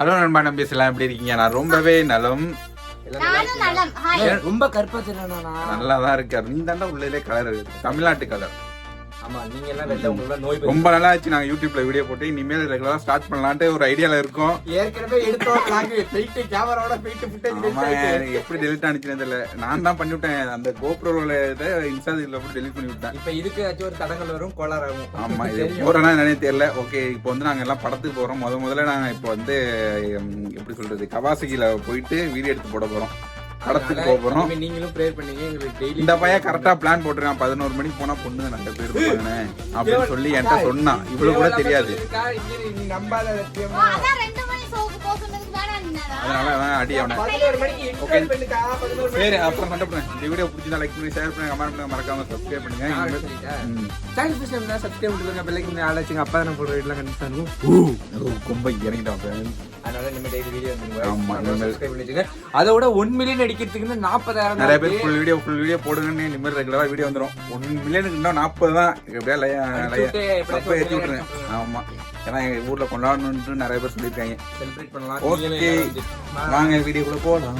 Hello நண்பா நம்பி எல்லாம் எப்படி இருக்கீங்க? நான் ரொம்பவே நலம். நானும் நலம். ஹாய் ரொம்ப கற்பத்தினா நல்லா தான் இருக்காரு. நீ தாண்டா உள்ளே கலர் தமிழ்நாட்டு கலர் ரொம்ப நல்லா ஆச்சு நாங்க யூடியூப்ல வீடியோ போட்டு இனிமேல் ரெகுலரா ஸ்டார்ட் பண்ணலான்ட்டு ஒரு ஐடியால இருக்கோம். ஏற்கனவே எடுத்தோம் நாங்க போயிட்டு கேமராவோட போயிட்டு ஃபுட்டேஜ் ஆமா எனக்கு எப்படி டெலிட் ஆனிச்சுன்னு தெரியல. நான் தான் பண்ணி விட்டேன். அந்த கோப்ரோல இன்ஸ்டா இதுல போட்டு டெலிட் பண்ணி விட்டேன். இப்ப இதுக்கு ஏதாச்சும் ஒரு தடங்கள் வரும் கோளாறு ஆகும் ஆமா இது. போறேன்னா என்னன்னே தெரியல. ஓகே இப்போ வந்து நாங்க எல்லாம் படத்துக்கு போறோம். முத முதல்ல நாங்க இப்போ வந்து எப்படி சொல்றது கவாசகில போயிட்டு வீடியோ எடுத்து போட போறோம். படத்துக்கு போக போறோம் நீங்களும் ப்ரேயர் பண்ணீங்க எங்களுக்கு டெய்லி இந்த பையன் கரெக்டா பிளான் போட்டுருக்கான். பதினோரு மணிக்கு போனா பொண்ணு நல்ல பேர் இருப்பாங்கண்ணே அப்படின்னு சொல்லி என்கிட்ட சொன்னான். இவ்வளவு கூட தெரியாது. நம்பாத அதனால அவன் அடி அவனை. மணிக்கு சரி அப்புறம் சண்டை பண்ணுங்க. இந்த வீடியோ பிடிச்சிருந்தா லைக் பண்ணி ஷேர் பண்ணுங்க கமெண்ட் பண்ணுங்க மறக்காம சப்ஸ்கிரைப் பண்ணுங்க. சேனல் டைம் சப்ஸ்கிரைப் பண்ணுங்க பெல் ஐக்கன் ஆல் வச்சுங்க. அப்பா நான் போடுற வீடியோலாம் கண்டிப்பா இருக்கும். ரொம்ப friends. அதனால நம்ம டெய்லி வீடியோ ஆமா, வந்துருங்க நம்ம- சப்ஸ்கிரைப் பண்ணி வச்சுங்க. அதோட 1 மில்லியன் அடிக்கிறதுக்கு நாற்பதாயிரம் நிறைய பேர் ஃபுல் வீடியோ ஃபுல் வீடியோ போடுங்கன்னு இனிமேல் ரெகுலரா வீடியோ வந்துடும் ஒன் மில்லியனுக்கு இன்னும் நாற்பது தான். எப்படியா லையா லையா ஏற்றி விட்டுருங்க. ஏன்னா எங்க ஊர்ல கொண்டாடணும்னு நிறைய பேர் சொல்லியிருக்காங்க. செலிப்ரேட் பண்ணலாம். ஓகே வாங்க வீடியோக்குள்ள போகலாம்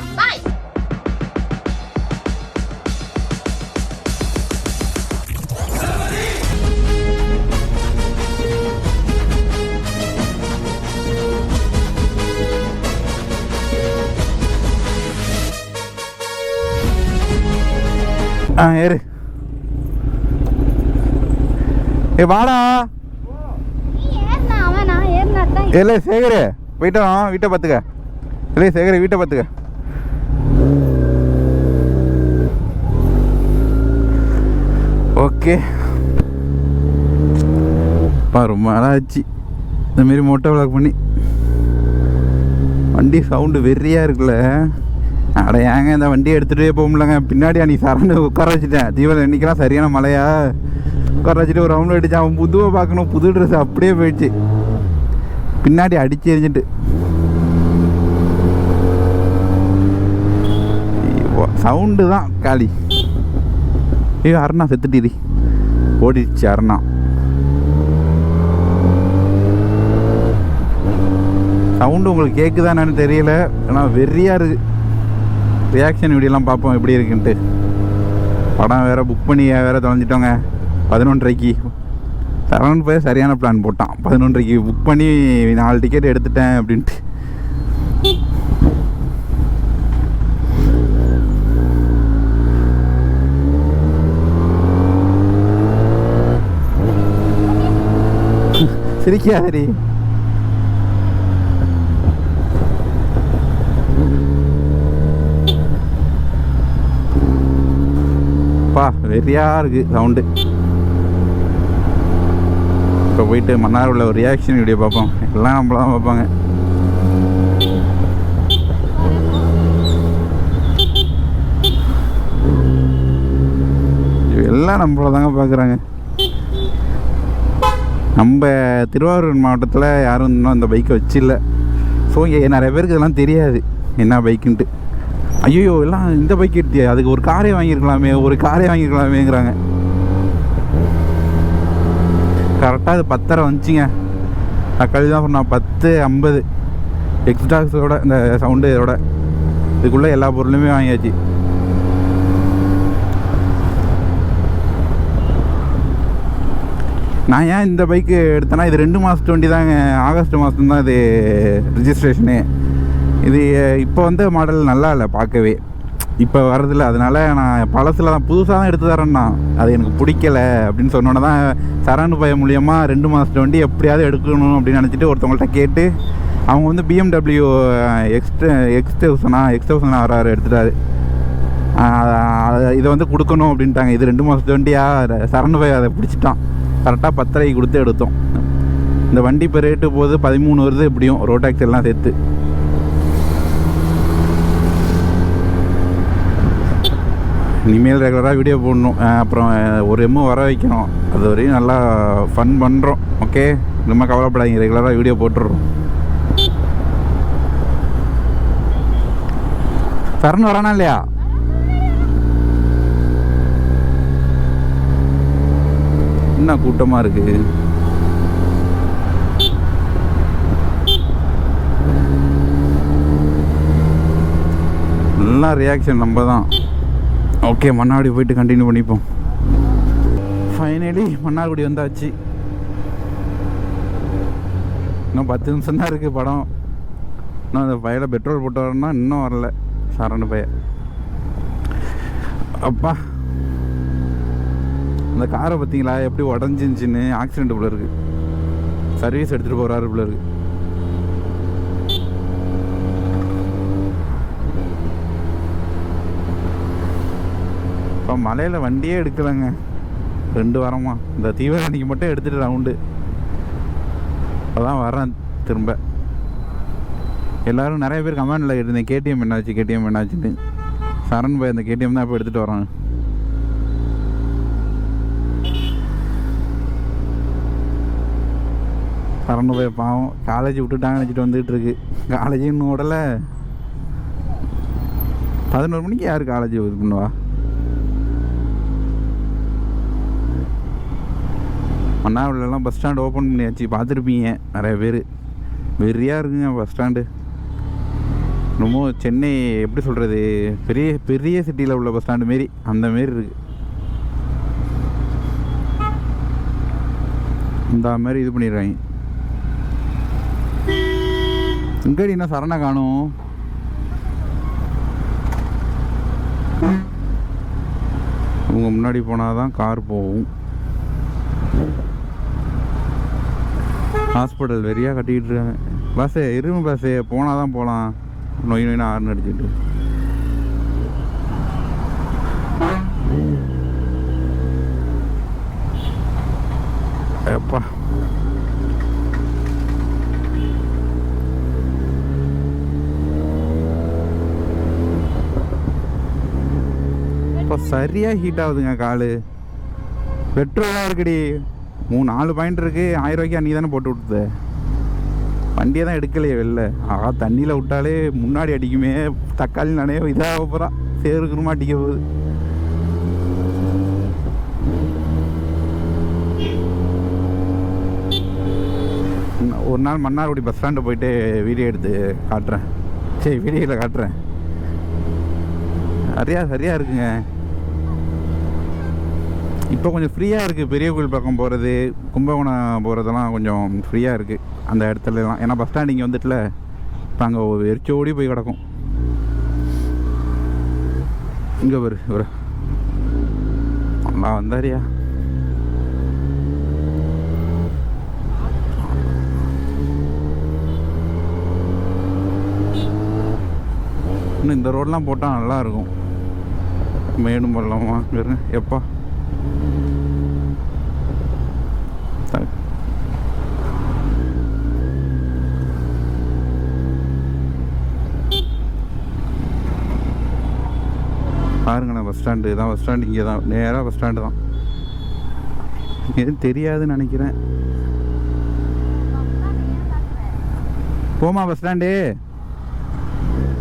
ஆ ஏறு. ஏ வாடா நீ ஏறினா அவன் நான் ஏறினா தான் இல்லை சேகரு போயிட்டோம் வீட்டை பார்த்துக்க. இல்லை சேகர் வீட்டை பார்த்துக்க. ஓகே. பா ரொம்ப நாளாக இந்தமாரி மோட்டோ விளாக் பண்ணி. வண்டி சவுண்டு வெறியாக இருக்குல்ல. அட ஏங்க இந்த வண்டியை எடுத்துகிட்டே போக முடியலங்க. பின்னாடி அன்றைக்கி சரண்டு உட்கார வச்சுட்டேன். தீபாவளி அன்னைக்கெல்லாம் சரியான மழையா? உட்கார வச்சுட்டு ஒரு ரவுண்டு அடித்தேன் அவன் புதுவை பார்க்கணும். புது ட்ரெஸ் அப்படியே போயிடுச்சு. பின்னாடி அடிச்சு எரிஞ்சிட்டு சவுண்டு தான் காலி. ஐயோ அருணா செத்துட்டிரி ஓடிடுச்சு அருணா. சவுண்டு உங்களுக்கு கேட்குதானு தெரியல. ஆனால் வெறியாக இருக்குது ரியாக்ஷன் வீடியோலாம் பார்ப்போம் எப்படி இருக்குன்ட்டு. படம் வேறு புக் பண்ணி வேறு தொலைஞ்சிட்டோங்க. பதினொன்றரைக்கு. சரவணன் போய் சரியான பிளான் போட்டான். பதினொன்றைக்கு புக் பண்ணி நாலு டிக்கெட் எடுத்துட்டேன் அப்படின்ட்டு. சிரிக்காதடி பா வெறியா இருக்கு சவுண்டு இப்போ போயிட்டு மன்னார் உள்ள ஒரு ரியாக்ஷன் வீடியோ பார்ப்போம். எல்லாம் நம்மள தான் பார்ப்பாங்க. எல்லாம் நம்மள தாங்க பார்க்குறாங்க. நம்ம திருவாரூர் மாவட்டத்தில் யாரும் இன்னும் அந்த பைக்கை வச்சில்ல. ஸோ இங்கே நிறைய பேருக்கு இதெல்லாம் தெரியாது. என்ன பைக்குன்ட்டு ஐயோ எல்லாம் இந்த பைக் எடுத்தியா? அதுக்கு ஒரு காரே வாங்கியிருக்கலாமே ஒரு காரே வாங்கியிருக்கலாமேங்கிறாங்க. கரெக்டாக அது பத்தரை வந்துச்சிங்க. நான் தான் சொன்னேன் பத்து ஐம்பது. எக்ஸ்ட்ராஸோட இந்த சவுண்டு இதோட. இதுக்குள்ளே எல்லா பொருளுமே வாங்கியாச்சு. நான் ஏன் இந்த பைக்கு எடுத்தேன்னா இது ரெண்டு மாதத்து வண்டி தாங்க. ஆகஸ்ட் மாதம் தான் இது ரிஜிஸ்ட்ரேஷனு இது இப்போ வந்த மாடல் நல்லா இல்லை பார்க்கவே. இப்போ வரதில்ல அதனால நான் பழசில் தான் புதுசாக தான் எடுத்து தரேன்னா அது எனக்கு பிடிக்கல அப்படின்னு சொன்னோன்னே தான் சரண் பையன் மூலியமாக ரெண்டு மாதத்து வண்டி எப்படியாவது எடுக்கணும் அப்படின்னு நினச்சிட்டு ஒருத்தவங்கள்ட்ட கேட்டு அவங்க வந்து பிஎம்டபிள்யூ எக்ஸ்ட் எக்ஸ் தௌசண்டா எக்ஸ் தௌசண்ட் வராரு எடுத்துட்டாரு. இதை வந்து கொடுக்கணும் அப்படின்ட்டாங்க. இது ரெண்டு மாதத்து வண்டியா? சரண் பை அதை பிடிச்சிட்டான். கரெக்டாக பத்தரைக்கு கொடுத்து எடுத்தோம். இந்த வண்டி இப்போ ரேட்டு போகுது பதிமூணு வருது எப்படியும் ரோடாக்ஸ் எல்லாம் சேர்த்து. இனிமேல் ரெகுலராக வீடியோ போடணும். அப்புறம் ஒரு எம்மும் வர வைக்கணும். அது வரையும் நல்லா ஃபன் பண்ணுறோம் ஓகே ரொம்ப கவலைப்படாதீங்க. ரெகுலராக வீடியோ போட்டுடுறோம் தரணும் வரானா இல்லையா? என்ன கூட்டமாக இருக்குது நல்லா ரியாக்ஷன் நம்ம தான் ஓகே மன்னாடி போயிட்டு கண்டினியூ பண்ணிப்போம். ஃபைனலி மன்னார்குடி வந்தாச்சு. இன்னும் பத்து நிமிஷம் தான் இருக்குது படம். இன்னும் அந்த பையில பெட்ரோல் போட்டு வரணும்னா இன்னும் வரல சரண பைய. அப்பா அந்த காரை பார்த்தீங்களா? எப்படி உடஞ்சிருந்துச்சின்னு ஆக்சிடென்ட் போல இருக்கு. சர்வீஸ் எடுத்துகிட்டு போகிறாரு போல இருக்குது இப்போ மலையில் வண்டியே எடுக்கலைங்க. ரெண்டு வாரமா. இந்த தீவிரணிக்கு மட்டும் எடுத்துகிட்டு ரவுண்டு அதான் வரேன் திரும்ப. எல்லாரும் நிறைய பேர் கமெண்டில் இருந்தேன் கேடிஎம் என்னாச்சு கேடிஎம் என்னாச்சுன்னு. சரண் பாய் அந்த கேடிஎம் தான் இப்போ எடுத்துகிட்டு வரான் சரண் பாய் பாவம். காலேஜ் விட்டுட்டாங்கன்னு நினச்சிட்டு வந்துகிட்ருக்கு இருக்கு. காலேஜ் இன்னும் விடலை பதினோரு மணிக்கு யார் காலேஜ் இது பண்ணுவா மன்னாவிலலாம் பஸ் ஸ்டாண்ட் ஓப்பன் பண்ணியாச்சு. பார்த்துருப்பீங்க. நிறைய பேர். வெறியாக இருக்குங்க பஸ் ஸ்டாண்டு ரொம்ப சென்னை எப்படி சொல்கிறது பெரிய பெரிய சிட்டியில் உள்ள பஸ் ஸ்டாண்டு மாரி. அந்த மாரி இருக்கு. இந்த மாதிரி இது பண்ணிடுறாங்க இங்கடி என்ன சரணை காணும்? உங்க முன்னாடி போனால் தான் கார் போகும். ஹாஸ்பிட்டல் வெறியாக கட்டிக்கிட்டு இருக்காங்க. பஸ்ஸே இரும்பு பஸ்ஸே போனால் தான் போகலாம் நொய் நொய்னு ஆறுனு அடிச்சுட்டு. எப்பா. இப்போ சரியாக ஹீட் ஆகுதுங்க காலு. பெட்ரோலாக இருக்குடி. மூணு நாலு பாயிண்ட் இருக்கு. ஆயிரம் ரூபாய்க்கு நீ தானே போட்டு விட்டுது வண்டியை தான் எடுக்கலையே வெளில. ஆகா தண்ணியில் விட்டாலே முன்னாடி அடிக்குமே. தக்காளி நானே இதாக போகிறான் சேருக்குருமா அடிக்க போகுது. ஒரு நாள் மன்னார்குடி பஸ் ஸ்டாண்டு போயிட்டு வீடியோ எடுத்து காட்டுறேன். சரி வீடியோவில் காட்டுறேன். சரியா சரியாக இருக்குங்க. இப்போ கொஞ்சம் ஃப்ரீயாக இருக்குது பெரிய கோயில் பக்கம் போகிறது கும்பகோணம் போகிறதெல்லாம் கொஞ்சம் ஃப்ரீயாக இருக்குது அந்த இடத்துலலாம் ஏன்னா பஸ் ஸ்டாண்ட் இங்கே வந்துட்டுல இப்போ அங்கே எரிச்சோடி போய் கிடக்கும். இங்கே வரு ஒரு நான் வந்தாரியா? இன்னும் இந்த ரோடெலாம் போட்டால் நல்லாயிருக்கும் மேடும் பள்ளமாக எப்பா? பாருங்களேன் பஸ் ஸ்டாண்டு தான் பஸ் ஸ்டாண்டு இங்கே தான் நேராக பஸ் ஸ்டாண்டு தான். எதுவும் தெரியாதுன்னு நினைக்கிறேன். போமா பஸ் ஸ்டாண்டு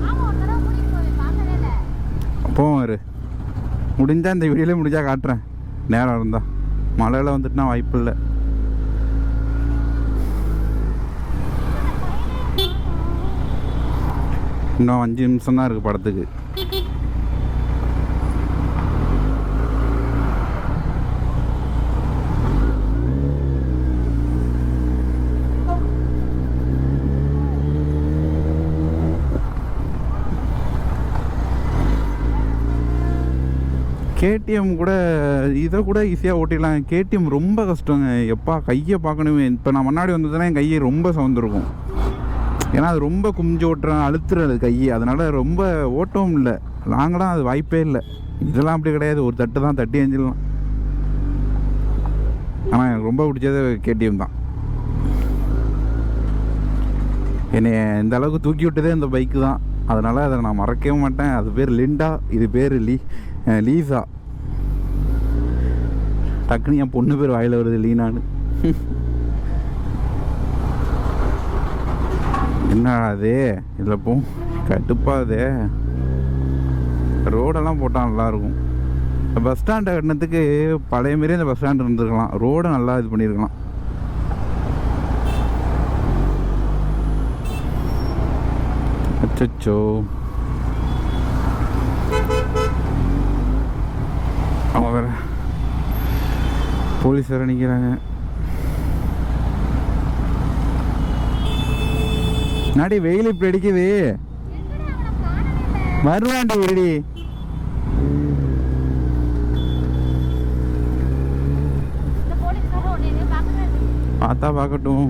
ஆமா ஒரு போவோம் இரு இந்த வீடியோலே முடிஞ்சால் காட்டுறேன். நேரம் இருந்தால் மழையில் வந்துட்டுனா வாய்ப்பு இல்லை. இன்னும் அஞ்சு நிமிஷம் தான் இருக்குது படத்துக்கு. கேடிஎம் கூட இதை கூட ஈஸியாக ஓட்டிடலாம். கேடிஎம் ரொம்ப கஷ்டங்க. எப்பா கையை பார்க்கணுமே. இப்போ நான் முன்னாடி வந்ததுன்னா என் கையை ரொம்ப சவுந்திருக்கும். ஏன்னா அது ரொம்ப குமிஞ்சு ஓட்டுறேன் அழுத்துறது கையை அதனால் ரொம்ப ஓட்டவும் இல்லை. லாங்கெலாம் அது வாய்ப்பே இல்லை. இதெல்லாம் அப்படி கிடையாது. ஒரு தட்டு தான் தட்டி எஞ்சிடலாம். ஆனால் எனக்கு ரொம்ப பிடிச்சது கேடிஎம் தான். என்னை இந்த அளவுக்கு தூக்கி விட்டதே இந்த பைக்கு தான். அதனால் அதை நான் மறக்கவே மாட்டேன். அது பேர் லிண்டா இது பேர் லீ. லீசா. டக்குன்னு என் பொண்ணு பேர் வாயில் வருது லீனான்னு. என்ன அதே இதில் போ. கட்டுப்பாதே ரோடெல்லாம் போட்டால் நல்லாயிருக்கும். பஸ் ஸ்டாண்டை கட்டினத்துக்கு பழைய மாரி அந்த பஸ் ஸ்டாண்ட் இருந்திருக்கலாம். ரோடு நல்லா இது பண்ணியிருக்கலாம். அச்சோ வேற போலீஸ் வேற நிற்கிறாங்க நாடி வெயில் இப்படி அடிக்குது? அவனை வருவாண்டி இருடி. பார்த்தா பார்க்கட்டும்.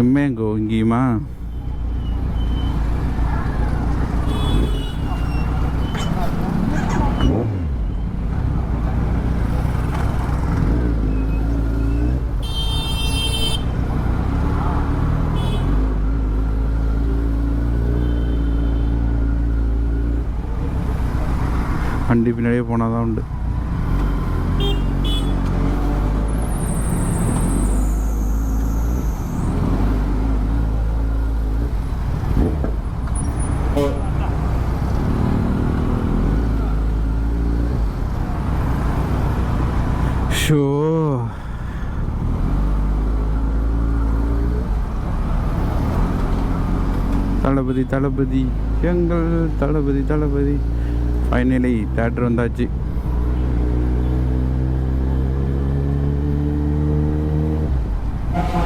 எம்மேங்கோ இங்கேயுமா வண்டி பின்னாடியே போனால் தான் உண்டு தளபதி தளபதி எங்கள் தளபதி தளபதி. ஃபைனலி தேட்டர் வந்தாச்சு. அம்மா,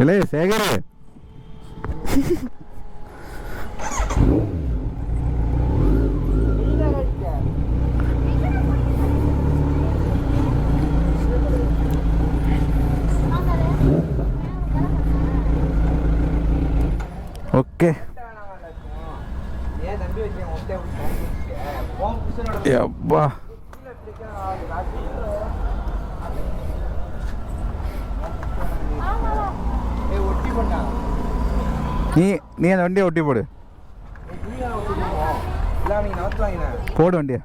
இல்லை சேகர் ஓகே எப்பா ஏய் ஒட்டி பண்ணா நீ நீ அந்த வண்டியை ஒட்டி போடு. போடு வண்டியை.